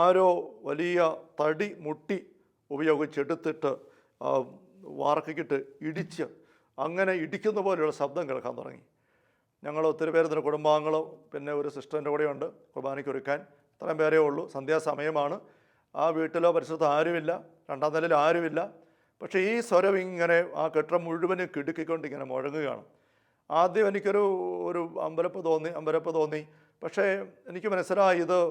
ആരോ വലിയ തടി മുട്ടി ഉപയോഗിച്ചെടുത്തിട്ട് ആ, വാർക്കയ്ക്കിട്ട് ഇടിച്ച് അങ്ങനെ ഇടിക്കുന്ന പോലെയുള്ള ശബ്ദം കേൾക്കാൻ തുടങ്ങി. ഞങ്ങൾ ഒത്തിരി പേര് ഇതിന്റെ കുടുംബാംഗങ്ങളും പിന്നെ ഒരു സിസ്റ്ററിന്റെ കൂടെയുണ്ട് കുർബാനയ്ക്ക് ഒരുക്കാൻ. ഇത്രയും പേരേ ഉള്ളൂ. സന്ധ്യാസമയമാണ്. ആ വീട്ടിലോ പരിസരത്തോ ആരുമില്ല. രണ്ടാം നിലയിൽ ആരുമില്ല. പക്ഷേ ഈ സ്വരം ഇങ്ങനെ ആ കെട്ടിടം മുഴുവനും കിടുക്കിക്കൊണ്ട് ഇങ്ങനെ മുഴങ്ങുകയാണ്. ആദ്യം എനിക്കൊരു ഒരു അമ്പരപ്പ് തോന്നി അമ്പരപ്പ് തോന്നി. പക്ഷേ എനിക്ക് മനസ്സിലായി ഇത്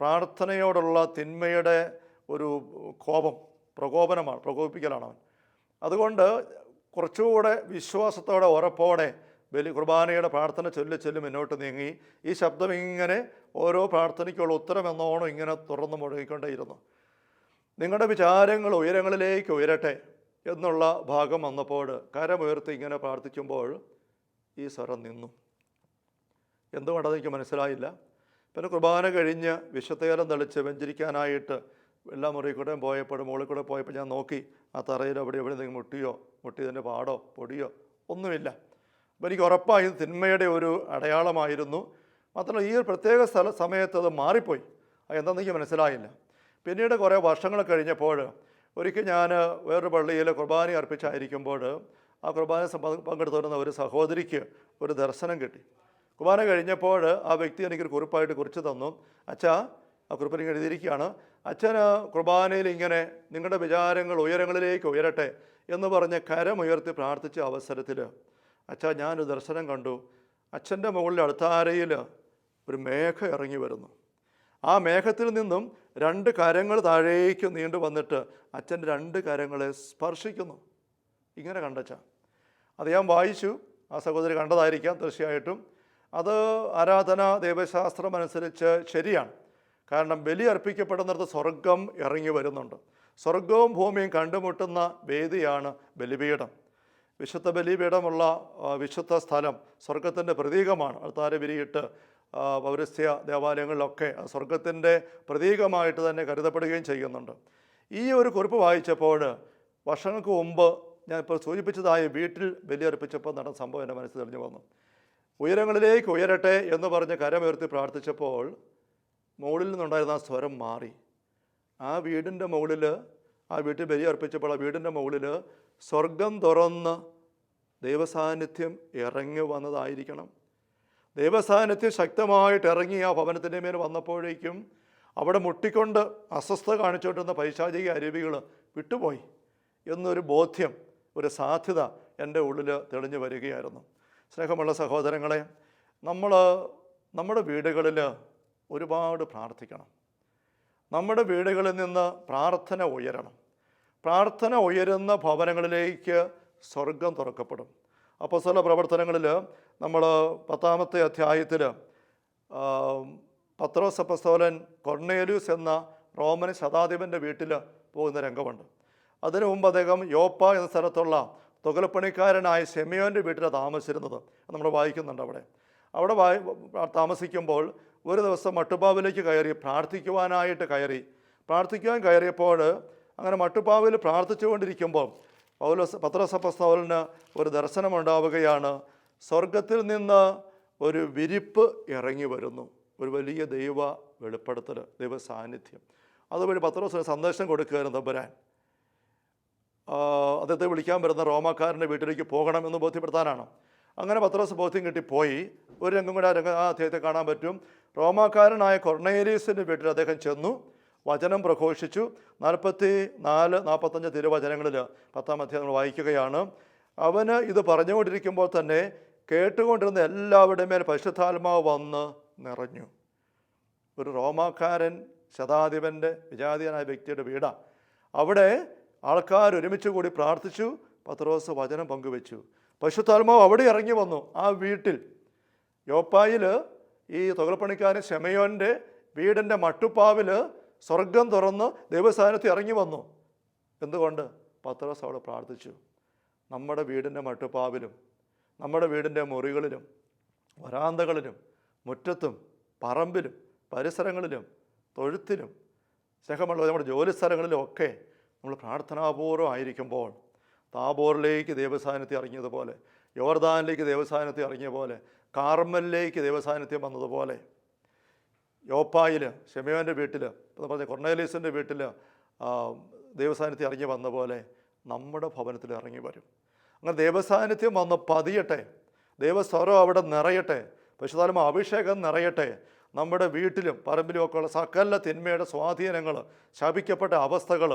പ്രാർത്ഥനയോടുള്ള തിന്മയുടെ ഒരു കോപം. പ്രകോപനമാണ് പ്രകോപിപ്പിക്കലാണ് അവൻ അതുകൊണ്ട് കുറച്ചുകൂടെ വിശ്വാസത്തോടെ ഉറപ്പോടെ ബലി കുർബാനയുടെ പ്രാർത്ഥന ചൊല്ലി ചൊല്ലി മുന്നോട്ട് നീങ്ങി. ഈ ശബ്ദം ഇങ്ങനെ ഓരോ പ്രാർത്ഥനയ്ക്കുള്ള ഉത്തരം എന്നോണം ഇങ്ങനെ തുറന്നു മുഴങ്ങിക്കൊണ്ടേയിരുന്നു. നിങ്ങളുടെ വിചാരങ്ങൾ ഉയരങ്ങളിലേക്ക് ഉയരട്ടെ എന്നുള്ള ഭാഗം വന്നപ്പോൾ കരമുയർത്തി ഇങ്ങനെ പ്രാർത്ഥിക്കുമ്പോൾ ഈ സ്വരം നിന്നു. എന്തുകൊണ്ടെന്ന് എനിക്ക് മനസ്സിലായില്ല. പിന്നെ കുർബാന കഴിഞ്ഞ് വിശുദ്ധകരം തെളിച്ച് വെഞ്ചരിക്കാനായിട്ട് എല്ലാ മുറിയിൽ കൂടെ പോയപ്പോൾ മുകളിൽ കൂടെ പോയപ്പോൾ ഞാൻ നോക്കി ആ തറയിൽ അവിടെ എവിടെ എന്തെങ്കിലും മുട്ടിയോ മുട്ടിയതിന്റെ പാടോ പൊടിയോ ഒന്നുമില്ല. അപ്പോൾ എനിക്ക് ഉറപ്പായി തിന്മയുടെ ഒരു അടയാളമായിരുന്നു. മാത്രമല്ല ഈ ഒരു പ്രത്യേക സ്ഥല സമയത്ത് അത് മാറിപ്പോയി. എന്താണെന്ന് എനിക്ക് മനസ്സിലായില്ല. പിന്നീട് കുറേ വർഷങ്ങൾ കഴിഞ്ഞപ്പോൾ ഒരിക്കൽ ഞാൻ വേറൊരു പള്ളിയിൽ കുർബാന അർപ്പിച്ചായിരിക്കുമ്പോൾ ആ കുർബാന പങ്കെടുത്തുവരുന്ന ഒരു സഹോദരിക്ക് ഒരു ദർശനം കിട്ടി. കുർബാന കഴിഞ്ഞപ്പോൾ ആ വ്യക്തി എനിക്കൊരു കുറിപ്പായിട്ട് കുറിച്ച് തന്നു. അച്ഛാ ആ കുറിപ്പ് എനിക്ക് എഴുതിയിരിക്കുകയാണ്. അച്ഛന് കുർബാനയിൽ ഇങ്ങനെ നിങ്ങളുടെ വിചാരങ്ങൾ ഉയരങ്ങളിലേക്ക് ഉയരട്ടെ എന്ന് പറഞ്ഞ് കരമുയർത്തി പ്രാർത്ഥിച്ച അവസരത്തിൽ അച്ഛ ഞാനൊരു ദർശനം കണ്ടു. അച്ഛന്റെ മുകളിൽ അടുത്താരയിൽ ഒരു മേഘ ഇറങ്ങി വരുന്നു. ആ മേഘത്തിൽ നിന്നും രണ്ട് കരങ്ങൾ താഴേക്ക് നീണ്ടു വന്നിട്ട് അച്ഛൻ രണ്ട് കരങ്ങളെ സ്പർശിക്കുന്നു. ഇങ്ങനെ കണ്ടച്ച. അത് ഞാൻ വായിച്ചു. ആ സഹോദരി കണ്ടതായിരിക്കാം തീർച്ചയായിട്ടും. അത് ആരാധന ദൈവശാസ്ത്രം അനുസരിച്ച് ശരിയാണ്. കാരണം ബലി അർപ്പിക്കപ്പെടുന്നിടത്ത് സ്വർഗം ഇറങ്ങി വരുന്നുണ്ട്. സ്വർഗവും ഭൂമിയും കണ്ടുമുട്ടുന്ന വേദിയാണ് ബലിപീഠം. വിശുദ്ധ ബലിപീഠമുള്ള വിശുദ്ധ സ്ഥലം സ്വർഗത്തിന്റെ പ്രതീകമാണ്. അൾത്താര വിരിയിട്ട് പൗരസ്ത്യ ദേവാലയങ്ങളിലൊക്കെ സ്വർഗത്തിന്റെ പ്രതീകമായിട്ട് തന്നെ കരുതപ്പെടുകയും ചെയ്യുന്നുണ്ട്. ഈ ഒരു കുറിപ്പ് വായിച്ചപ്പോൾ വർഷങ്ങൾക്ക് മുമ്പ് ഞാൻ ഇപ്പോൾ സൂചിപ്പിച്ചതായി വീട്ടിൽ ബലിയർപ്പിച്ചപ്പോൾ നടന്ന സംഭവം എന്റെ മനസ്സിൽ തെളിഞ്ഞു വന്നു. ഉയരങ്ങളിലേക്ക് ഉയരട്ടെ എന്ന് പറഞ്ഞ് കരമുയർത്തി പ്രാർത്ഥിച്ചപ്പോൾ മുകളിൽ നിന്നുണ്ടായിരുന്ന ആ സ്വരം മാറി. ആ വീടിന്റെ മുകളിൽ ആ വീട്ടിൽ ബലി അർപ്പിച്ചപ്പോൾ ആ വീടിന്റെ മുകളിൽ സ്വർഗം തുറന്ന് ദൈവസാന്നിധ്യം ഇറങ്ങി വന്നതായിരിക്കണം. ദൈവസാന്നിധ്യം ശക്തമായിട്ട് ഇറങ്ങി ആ ഭവനത്തിന്റെ മേൽ വന്നപ്പോഴേക്കും അവിടെ മുട്ടിക്കൊണ്ട് അസ്വസ്ഥ കാണിച്ചുകൊണ്ടിരുന്ന പൈശാചിക അരുവികൾ വിട്ടുപോയി എന്നൊരു ബോധ്യം ഒരു സാധ്യത എന്റെ ഉള്ളിൽ തെളിഞ്ഞു വരികയായിരുന്നു. സ്നേഹമുള്ള സഹോദരങ്ങളെ നമ്മൾ നമ്മുടെ വീടുകളിൽ ഒരുപാട് പ്രാർത്ഥിക്കണം. നമ്മുടെ വീടുകളിൽ നിന്ന് പ്രാർത്ഥന ഉയരണം. പ്രാർത്ഥന ഉയരുന്ന ഭവനങ്ങളിലേക്ക് സ്വർഗം തുറക്കപ്പെടും. അപ്പോൾ ചില പ്രവർത്തനങ്ങളിൽ നമ്മൾ പത്താമത്തെ അധ്യായത്തിൽ പത്രോസപ്പസ്തോലൻ കൊർണേലൂസ് എന്ന റോമൻ ശതാധിപന്റെ വീട്ടിൽ പോകുന്ന രംഗമുണ്ട്. അതിനു മുമ്പ് അദ്ദേഹം യോപ്പ എന്ന സ്ഥലത്തുള്ള തുകലപ്പണിക്കാരനായ ഷെമിയോന്റെ വീട്ടിലാണ് താമസിച്ചിരുന്നത്. നമ്മൾ വായിക്കുന്നുണ്ട് അവിടെ. അവിടെ താമസിക്കുമ്പോൾ ഒരു ദിവസം മട്ടുപ്പാവിലേക്ക് കയറി പ്രാർത്ഥിക്കുവാനായിട്ട് കയറി. പ്രാർത്ഥിക്കുവാൻ കയറിയപ്പോൾ അങ്ങനെ മട്ടുപ്പാവിൽ പ്രാർത്ഥിച്ചുകൊണ്ടിരിക്കുമ്പോൾ പൗലോസ് പത്രസപ്പസ്തോലിന് ഒരു ദർശനമുണ്ടാവുകയാണ്. സ്വർഗത്തിൽ നിന്ന് ഒരു വിരിപ്പ് ഇറങ്ങി വരുന്നു. ഒരു വലിയ ദൈവ വെളിപ്പെടുത്തൽ ദൈവ സാന്നിധ്യം. അതുവഴി പത്രോസിന് സന്ദേശം കൊടുക്കുകയായിരുന്നു തമ്പുരാൻ അദ്ദേഹത്തെ വിളിക്കാൻ വരുന്ന റോമാക്കാരന്റെ വീട്ടിലേക്ക് പോകണം എന്ന് ബോധ്യപ്പെടുത്താനാണ്. അങ്ങനെ പത്രോസ് ബോധ്യം കിട്ടി പോയി ഒരു രംഗം കൂടെ ആ രംഗം ആ അദ്ദേഹത്തെ കാണാൻ പറ്റും. റോമാക്കാരനായ കൊർണേരിയസിന്റെ വീട്ടിൽ അദ്ദേഹം ചെന്നു വചനം പ്രഘോഷിച്ചു. നാൽപ്പത്തി നാല് നാൽപ്പത്തഞ്ച് തിരുവചനങ്ങളിൽ പത്താം അധ്യായം നമ്മൾ വായിക്കുകയാണ്. അവന് ഇത് പറഞ്ഞുകൊണ്ടിരിക്കുമ്പോൾ തന്നെ കേട്ടുകൊണ്ടിരുന്ന എല്ലാവരുടെ മേൽ പരിശുദ്ധാത്മാവ് വന്ന് നിറഞ്ഞു. ഒരു റോമാക്കാരൻ ശതാധിപന്റെ വിജാതീയനായ വ്യക്തിയുടെ വീടാണ് അവിടെ ആൾക്കാർ ഒരുമിച്ച് കൂടി പ്രാർത്ഥിച്ചു പത്രോസ് വചനം പങ്കുവെച്ചു. പശുത്താൽമാവ് അവിടെ ഇറങ്ങി വന്നു ആ വീട്ടിൽ. യോപ്പായിൽ ഈ തുകൽപ്പണിക്കാരൻ ഷെമയോന്റെ വീടിന്റെ മട്ടുപ്പാവിൽ സ്വർഗം തുറന്ന് ദൈവസ്ഥാനത്ത് ഇറങ്ങി വന്നു. എന്തുകൊണ്ട്? പത്രോസ് അവിടെ പ്രാർത്ഥിച്ചു. നമ്മുടെ വീടിന്റെ മട്ടുപ്പാവിലും നമ്മുടെ വീടിന്റെ മുറികളിലും വരാന്തകളിലും മുറ്റത്തും പറമ്പിലും പരിസരങ്ങളിലും തൊഴുത്തിലും സ്നേഹമുള്ള നമ്മുടെ ജോലി സ്ഥലങ്ങളിലും ഒക്കെ നമ്മൾ പ്രാർത്ഥനാപൂർവം ആയിരിക്കുമ്പോൾ താബോറിലേക്ക് ദൈവസാന്നിധ്യം ഇറങ്ങിയതുപോലെ യോർദാനിലേക്ക് ദൈവസാന്നിധ്യം ഇറങ്ങിയ പോലെ കാർമലിലേക്ക് ദൈവസാന്നിധ്യം വന്നതുപോലെ യോപ്പായിൽ ഷെമിയോന്റെ വീട്ടിൽ എന്ന് പറഞ്ഞ കൊർണേലീസിന്റെ വീട്ടിൽ ദൈവസാന്നിധ്യം ഇറങ്ങി വന്ന പോലെ നമ്മുടെ ഭവനത്തിൽ ഇറങ്ങി വരും. അങ്ങനെ ദൈവസാന്നിധ്യം വന്ന് പതിയട്ടെ ദൈവസ്വരം അവിടെ നിറയട്ടെ പശുതാലും അഭിഷേകം നിറയട്ടെ നമ്മുടെ വീട്ടിലും പറമ്പിലും ഒക്കെയുള്ള സകല തിന്മയുടെ സ്വാധീനങ്ങൾ ശപിക്കപ്പെട്ട അവസ്ഥകൾ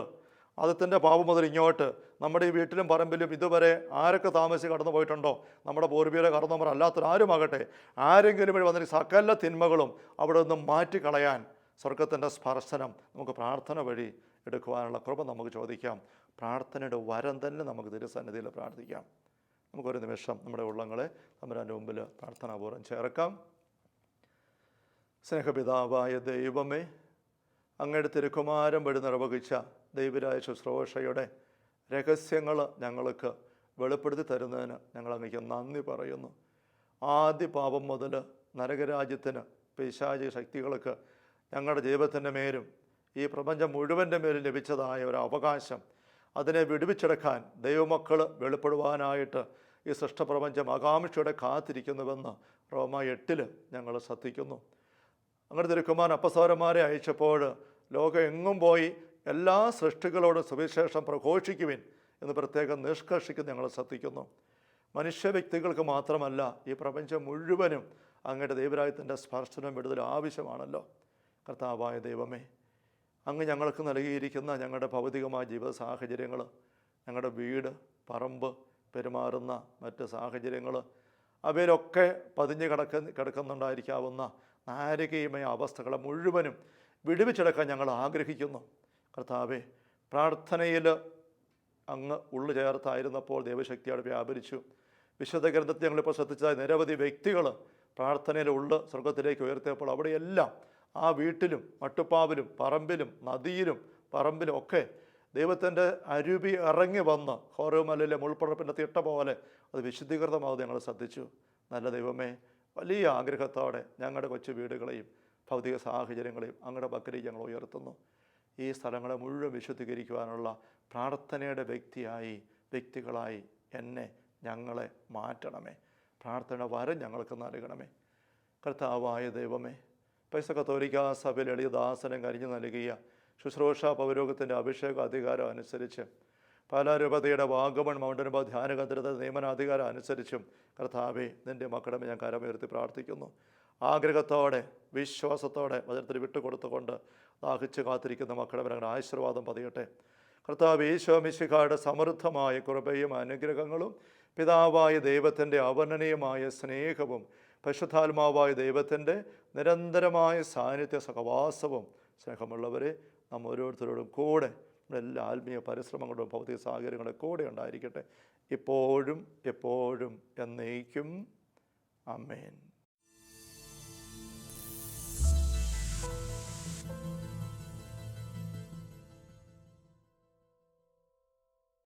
ആദ്യത്തിന്റെ പാപം മുതൽ ഇങ്ങോട്ട്. നമ്മുടെ ഈ വീട്ടിലും പറമ്പിലും ഇതുവരെ ആരൊക്കെ താമസിച്ച് കടന്നു പോയിട്ടുണ്ടോ? നമ്മുടെ പൂർവീകരെ കടന്നവർ അല്ലാത്തൊരാരുമാകട്ടെ. ആരെങ്കിലും വഴി വന്നിട്ട് സകല തിന്മകളും അവിടെ നിന്ന് മാറ്റിക്കളയാൻ സ്വർഗത്തിന്റെ സ്പർശനം നമുക്ക് പ്രാർത്ഥന വഴി എടുക്കുവാനുള്ള കൃപ നമുക്ക് ചോദിക്കാം. പ്രാർത്ഥനയുടെ വരം തന്നെ നമുക്ക് തിരുസന്നിധിയിൽ പ്രാർത്ഥിക്കാം. നമുക്കൊരു നിമിഷം നമ്മുടെ ഉള്ളങ്ങളെ തമ്പുരാന്റെ മുമ്പിൽ പ്രാർത്ഥനാപൂർവം ചേർക്കാം. സ്നേഹപിതാവായ ദൈവമേ അങ്ങയുടെ തിരുക്കുമാരം വഴി നിർവഹിച്ച ദൈവരായ ശുശ്രൂഷയുടെ രഹസ്യങ്ങൾ ഞങ്ങൾക്ക് വെളിപ്പെടുത്തി തരുന്നതിന് ഞങ്ങൾ അങ്ങേക്ക് നന്ദി പറയുന്നു. ആദ്യ പാപം മുതൽ നരകരാജ്യത്തിന് പിശാചി ശക്തികൾക്ക് ഞങ്ങളുടെ ജീവിതത്തിന്റെ മേലും ഈ പ്രപഞ്ചം മുഴുവന്റെ മേലും ലഭിച്ചതായ ഒരു അവകാശം. അതിനെ വിടുവിച്ചെടുക്കാൻ ദൈവമക്കൾ വെളിപ്പെടുവാനായിട്ട് ഈ സൃഷ്ടപ്രപഞ്ചം ആകാംക്ഷയോടെ കാത്തിരിക്കുന്നുവെന്ന് റോമ എട്ടിൽ ഞങ്ങൾ ശ്രദ്ധിക്കുന്നു. അങ്ങനെ തിരുക്കുമാൻ അപ്പസോരന്മാരെ അയച്ചപ്പോൾ ലോകം എങ്ങും പോയി എല്ലാ സൃഷ്ടികളോടും സുവിശേഷം പ്രഘോഷിക്കുവിൻ എന്ന് പ്രത്യേകം നിഷ്കർഷിക്കുന്ന ഞങ്ങൾ ശ്രദ്ധിക്കുന്നു. മനുഷ്യ വ്യക്തികൾക്ക് മാത്രമല്ല ഈ പ്രപഞ്ചം മുഴുവനും അങ്ങയുടെ ദൈവരായത്തിന്റെ സ്പർശനം വിടുതൽ ആവശ്യമാണല്ലോ. കർത്താവായ ദൈവമേ അങ്ങ് ഞങ്ങൾക്ക് നൽകിയിരിക്കുന്ന ഞങ്ങളുടെ ഭൗതികമായ ജീവിത സാഹചര്യങ്ങൾ ഞങ്ങളുടെ വീട് പറമ്പ് പെരുമാറുന്ന മറ്റ് സാഹചര്യങ്ങൾ അവയിലൊക്കെ പതിഞ്ഞ് കിടക്ക കിടക്കുന്നുണ്ടായിരിക്കാവുന്ന നാരികീയമായ അവസ്ഥകളെ മുഴുവനും വിടുവിച്ചെടുക്കാൻ ഞങ്ങൾ ആഗ്രഹിക്കുന്നു. കർത്താവെ പ്രാർത്ഥനയിൽ അങ്ങ് ഉള്ളു ചേർത്തായിരുന്നപ്പോൾ ദൈവശക്തിയോട് വ്യാപരിച്ചു. വിശുദ്ധ ഗ്രന്ഥത്തിൽ ഞങ്ങളിപ്പോൾ ശ്രദ്ധിച്ചതായ നിരവധി വ്യക്തികൾ പ്രാർത്ഥനയിൽ ഉള്ളു സ്വർഗത്തിലേക്ക് ഉയർത്തിയപ്പോൾ അവിടെയെല്ലാം ആ വീട്ടിലും മട്ടുപ്പാവിലും പറമ്പിലും നദിയിലും പറമ്പിലും ഒക്കെ ദൈവത്തിന്റെ അരുവി ഇറങ്ങി വന്ന് ഹോറോമലിലെ മുൾപ്പടപ്പിന്റെ തിട്ട പോലെ അത് വിശുദ്ധീകൃതമാവുന്നത് ഞങ്ങൾ ശ്രദ്ധിച്ചു. നല്ല ദൈവമേ വലിയ ആഗ്രഹത്തോടെ ഞങ്ങളുടെ കൊച്ചു വീടുകളെയും ഭൗതിക സാഹചര്യങ്ങളെയും അങ്ങയുടെ പക്കലേക്ക് ഞങ്ങൾ ഉയർത്തുന്നു. ഈ സ്ഥലങ്ങളെ മുഴുവൻ വിശുദ്ധീകരിക്കുവാനുള്ള പ്രാർത്ഥനയുടെ വ്യക്തിയായി വ്യക്തികളായി എന്നെ ഞങ്ങളെ മാറ്റണമേ. പ്രാർത്ഥനയുടെ വരം ഞങ്ങൾക്ക് നൽകണമേ. കർത്താവായ ദൈവമേ പൈസ കത്തോലിക്ക സഭയിൽ എളിയദാസനം കരിഞ്ഞു നൽകിയ ശുശ്രൂഷ പൗരോഗത്തിന്റെ അഭിഷേക അധികാരം അനുസരിച്ച് പാലാരൂപതയുടെ വാഗമൺ മൗണ്ടനുഭ ധ്യാനകേന്ദ്രത നിയമനാധികാരം അനുസരിച്ചും കർത്താവെ നിന്റെ മക്കളെ ഞാൻ കരമുയർത്തി പ്രാർത്ഥിക്കുന്നു. ആഗ്രഹത്തോടെ വിശ്വാസത്തോടെ വചനത്തിൽ വിട്ടുകൊടുത്തുകൊണ്ട് ദാഹിച്ച് കാത്തിരിക്കുന്ന മക്കളെ ഞങ്ങളുടെ ആശീർവാദം പതിയട്ടെ. കർത്താവ് ഈശോ മിശിഖായുടെ സമൃദ്ധമായ കൃപയും അനുഗ്രഹങ്ങളും പിതാവായ ദൈവത്തിന്റെ അവർണനീയമായ സ്നേഹവും പരിശുദ്ധാത്മാവായ ദൈവത്തിന്റെ നിരന്തരമായ സാന്നിധ്യ സഹവാസവും സ്നേഹമുള്ളവരെ നാം ഓരോരുത്തരോടും കൂടെ നമ്മുടെ എല്ലാ ആത്മീയ പരിശ്രമങ്ങളും ഭൗതിക സാഹചര്യങ്ങളും കൂടെ ഉണ്ടായിരിക്കട്ടെ. ഇപ്പോഴും എപ്പോഴും എന്നേക്കും. അമ്മേൻ